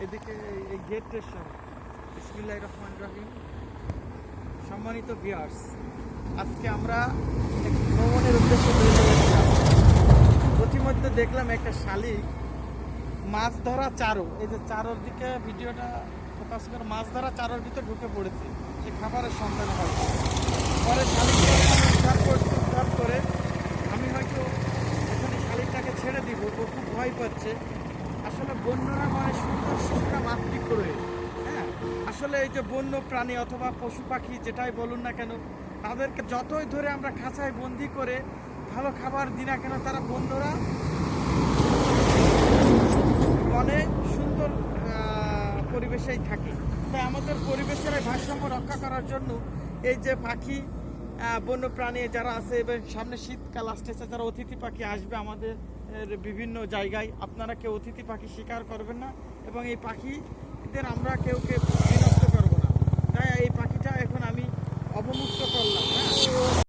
এদিকে এই- গেটের সামনে বিসমিল্লাহ রহমান রহিম। সম্মানিত বিয়ার্স আজকে আমরা ভ্রমণের উদ্দেশ্যে বেরিয়ে প্রতিমধ্যে দেখলাম একটা শালিক মাছ ধরা চারো। এই যে চারোর দিকে ভিডিওটা ফোকাস করে, মাছ ধরা চারোর ভিতরে ঢুকে পড়েছে। সে খাবারের সন্ধান হয়। পরে করছে উদ্ধার করে আমি হয়তো এখানে শালিকটাকে ছেড়ে দিব, ও খুব ভয় পাচ্ছে। আসলে বন্যরা মানে সুন্দর সুন্দর করে। হ্যাঁ? আসলে এই যে বন্য প্রাণী অথবা পশু পাখি, যেটাই বলুন না কেন, তাদেরকে যতই ধরে আমরা খাঁচায় বন্দি করে ভালো খাবার দিই না কেন, তারা বন্যরা বনে সুন্দর পরিবেশেই থাকে। তাই আমাদের পরিবেশের ভারসাম্য রক্ষা করার জন্য এই যে পাখি আহ, বন্য প্রাণী যারা আছে এবং সামনে শীতকাল আসতেছে যারা অতিথি পাখি আসবে আমাদের বিভিন্ন জায়গায় আপনারা কেউ অতিথি পাখি শিকার করবেন না। এবং এই পাখিদের আমরা কেউ কেউ